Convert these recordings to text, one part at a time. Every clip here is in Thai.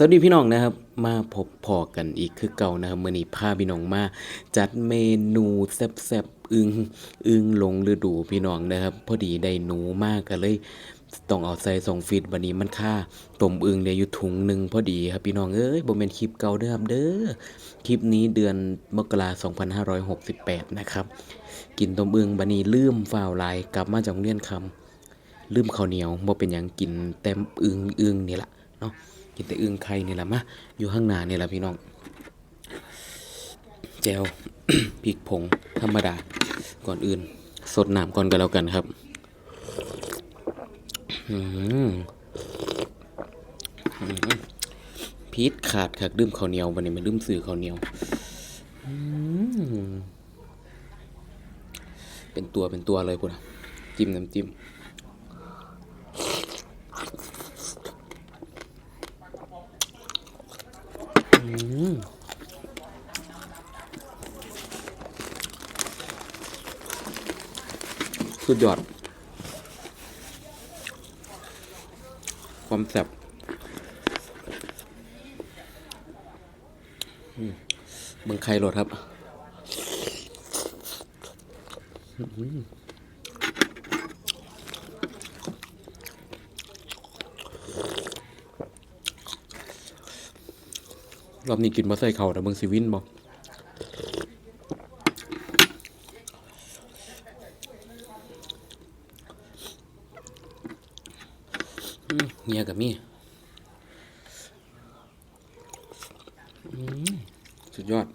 สวัสดีพี่น้องนะครับ มาพบพอกันอีกคือเก่านะครับมื่อนี้พาพี่น้องมา จัดเมนูแซ่บๆอึงอึงลงฤดูพี่น้องนะครับ พอดีได้หนูมากก็เลยต้องเอาใส่ส่งฟีดวันนี้มันค่าต้มอึงเนี่ยอยู่ถุงหนึ่งพอดีครับพี่น้องเอ้ยบ่แม่นคลิปเก่าเด้อครับเด้อคลิปนี้เดือนมกราคม2568นะครับ กินต้มอึงบันนี้ลืมฝ่าวลายกลับมาจากโรงเรียนคำลืมข้าวเหนียวบ่เป็นหยังกินแต้มอึงอึงนี่ละเนาะ กินแต่อึงไข่นี่แหละมาอยู่ข้างหน้านี่แหละพี่น้องแจวพริกผงธรรมดาก่อนอื่น สดน้ำก่อนก็แล้วกันครับพีชขาดคักลืมข้าวเหนียวบัดนี้มันลืมซื้อข้าวเหนียวอืมเป็นตัวเป็นตัวเลยพุ่นจิ้มน้ำจิ้ม ยอด ความแซ่บเมืองไข่โหลดครับรอบนี้กินมาใส่เข่าแต่เมืองซีวินบอก เงียกับมี่อืม สุดยอด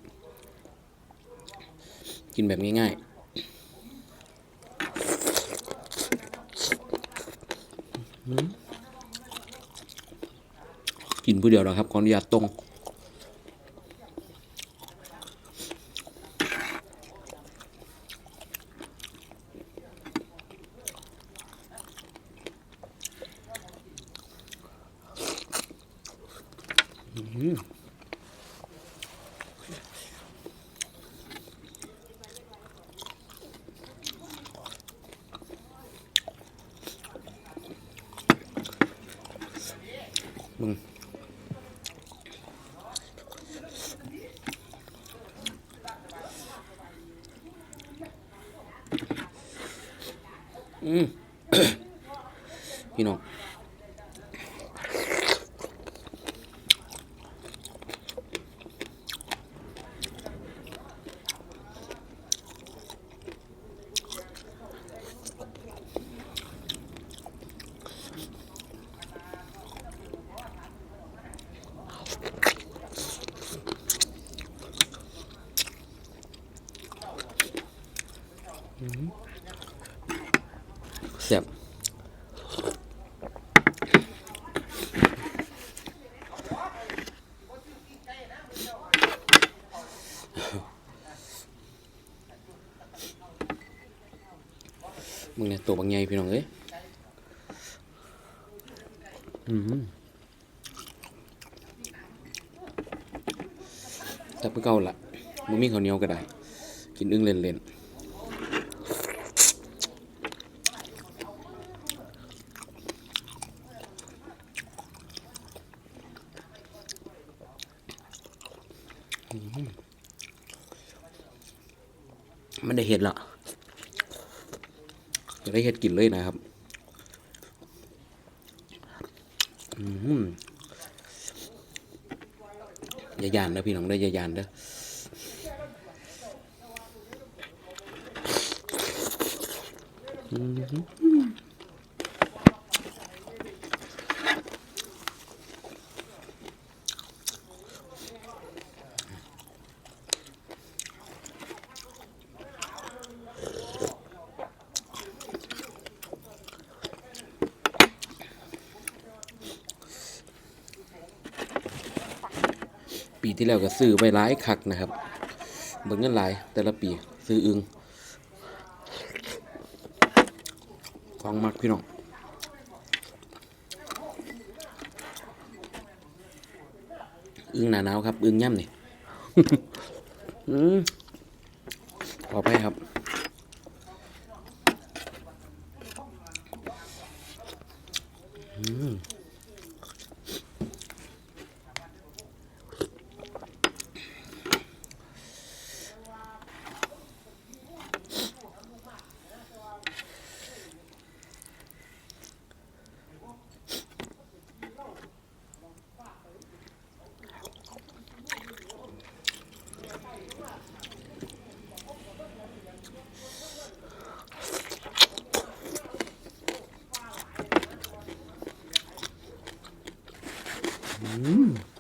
กินแบบง่ายๆอืมกินผู้เดียวแล้วครับขออนุญาตตรงมึง อืม แซ่บมึงเนี่ยตัวบางใหญ่พี่น้องเอ้ยอืมแซ่เพื่อเก่าละมึงมีข้าวเหนียวก็ได้ กินอึ้งเล่นๆ มันได้เห็ดละจะได้เห็ดกินเลยนะครับอืมย่ายานนะพี่น้องได้อย่ายานเด้ออืม ปีที่แล้วก็ซื้อไปหลายคักนะครับเบิ่งเงินหลายแต่ละปีซื้ออึงของมักพี่น้องอึงหนาหนาวครับ อึงย่ำนี่อืมขอไปครับ อืม ม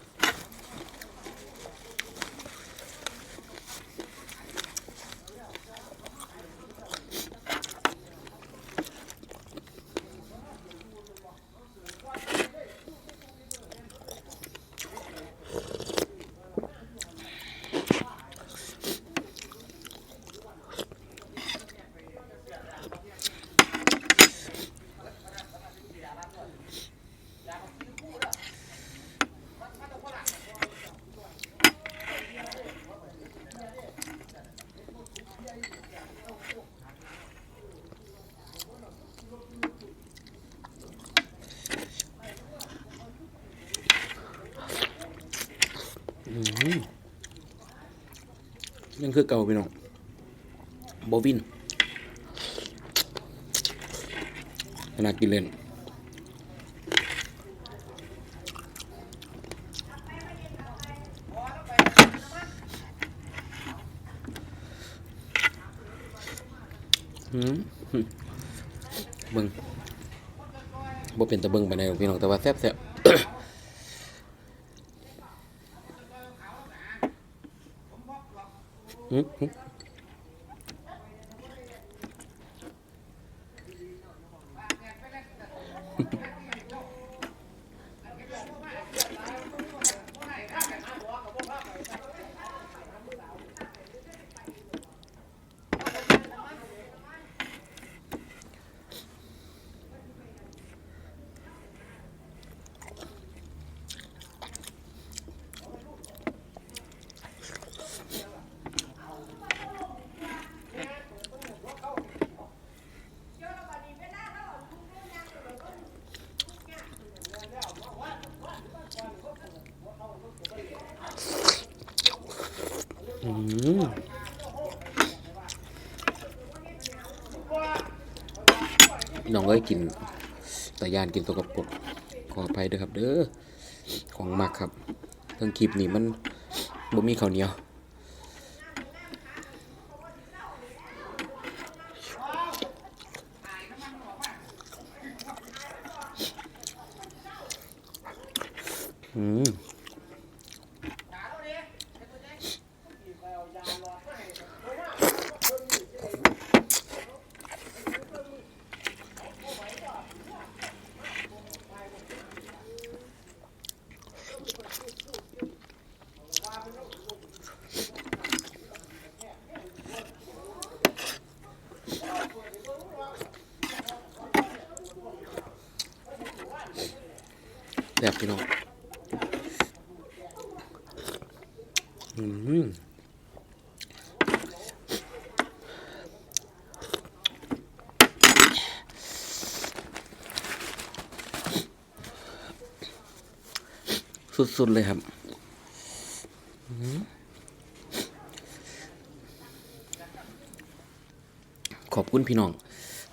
ยังคือเก่าพี่น้องบอวินขนาดกินเล่นเบิ่งบ่เป็นตะเบิ่งปานใดหรอกพี่น้องแต่ว่าแซ่บแซ่บ หืมหืมอืมน้ องเอ้ยกินตะยานกินตัวกับปกขออภัยด้วยครับ เด้อของมักครับเพิ่งคลิปนี้มันบ่มีข้าวเหนียวอืม พี่น้องอืมสุดๆเลยครับขอบคุณพี่น้อง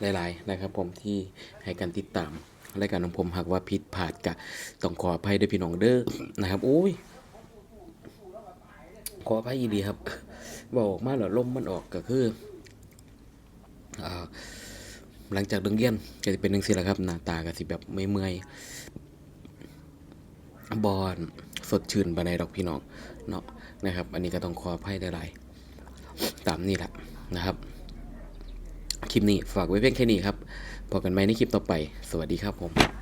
หลาย ๆ นะครับผมที่ให้การติดตาม รายการของผมหากว่าผิดพลาดกะต้องขออภัยด้วยพี่น้องเด้อนะครับโอ้ยขออภัยอีดีครับบอกออกมาแล้วลมมันออกก็คือหลังจากดิงเรียนก็จะเป็นหนึ่งสิแหละครับ หน้าตาก็สิแบบไม่เมื่อยบอนสดชื่นบานในดอกพี่น้องเนาะนะครับ อันนี้ก็ต้องขออภัยหลายๆตามนี่แหละนะครับ คลิปนี้ฝากไว้เพียงแค่นี้ครับพบกันใหม่ในคลิปต่อไป สวัสดีครับผม